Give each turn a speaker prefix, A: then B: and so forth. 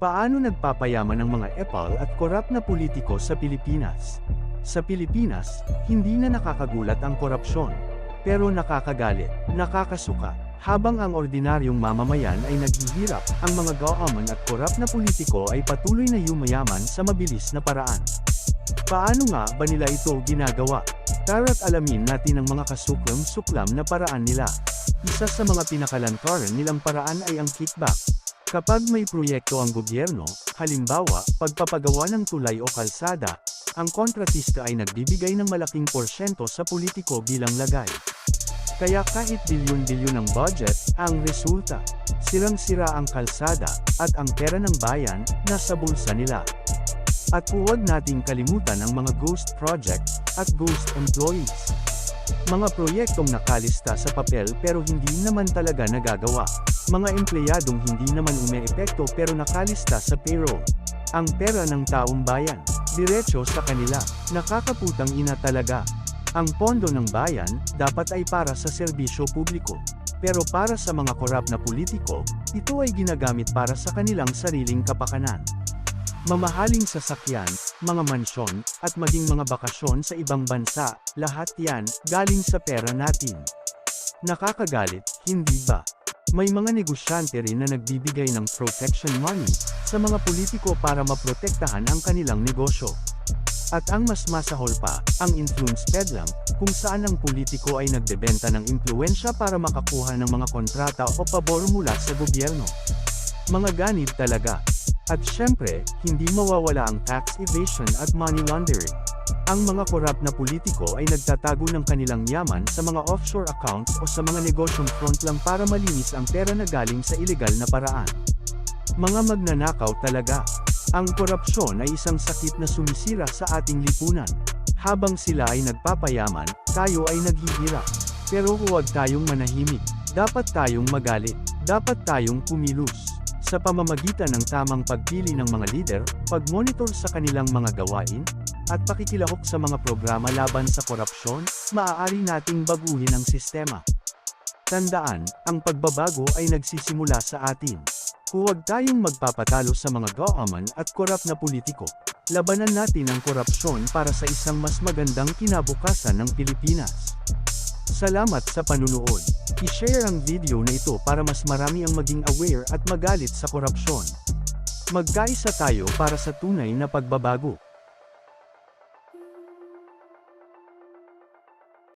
A: Paano nagpapayaman ang mga epal at korap na politiko sa Pilipinas? Sa Pilipinas, hindi na nakakagulat ang korupsyon. Pero nakakagalit, nakakasuka, habang ang ordinaryong mamamayan ay naghihirap, ang mga gaaman at korap na politiko ay patuloy na yumayaman sa mabilis na paraan. Paano nga ba nila ito ginagawa? Tara't alamin natin ang mga kasuklam-suklam na paraan nila. Isa sa mga pinakalantaran nilang paraan ay ang kickback. Kapag may proyekto ang gobyerno, halimbawa, pagpapagawa ng tulay o kalsada, ang kontratista ay nagbibigay ng malaking porsyento sa politiko bilang lagay. Kaya kahit bilyon-bilyon ang budget, ang resulta, sirang-sira ang kalsada, at ang pera ng bayan, nasa bulsa nila. At huwag nating kalimutan ang mga ghost project, at ghost employees. Mga proyektong nakalista sa papel pero hindi naman talaga nagagawa. Mga empleyadong hindi naman umeepekto pero nakalista sa payroll. Ang pera ng taong bayan, diretso sa kanila, nakakaputang ina talaga. Ang pondo ng bayan, dapat ay para sa serbisyo publiko. Pero para sa mga korap na politiko, ito ay ginagamit para sa kanilang sariling kapakanan. Mamahaling sasakyan, mga mansyon, at maging mga bakasyon sa ibang bansa, lahat yan, galing sa pera natin. Nakakagalit, hindi ba? May mga negosyante rin na nagbibigay ng protection money sa mga politiko para maprotektahan ang kanilang negosyo. At ang mas masahol pa, ang influence peddling, kung saan ang politiko ay nagbebenta ng impluensya para makakuha ng mga kontrata o pabor mula sa gobyerno. Mga ganib talaga. At syempre, hindi mawawala ang tax evasion at money laundering. Ang mga korap na politiko ay nagtatago ng kanilang yaman sa mga offshore accounts o sa mga negosyong front lang para malinis ang pera na galing sa ilegal na paraan. Mga magnanakaw talaga. Ang korupsyon ay isang sakit na sumisira sa ating lipunan. Habang sila ay nagpapayaman, tayo ay naghihirap. Pero huwag tayong manahimik. Dapat tayong magalit. Dapat tayong kumilos. Sa pamamagitan ng tamang pagpili ng mga leader, pagmonitor sa kanilang mga gawain, at pakikilahok sa mga programa laban sa korupsyon, maaari nating baguhin ang sistema. Tandaan, ang pagbabago ay nagsisimula sa atin. Huwag tayong magpapatalo sa mga gaaman at korap na politiko. Labanan natin ang korupsyon para sa isang mas magandang kinabukasan ng Pilipinas. Salamat sa panunood. I-share ang video na ito para mas marami ang maging aware at magalit sa korupsyon. Magkaisa tayo para sa tunay na pagbabago.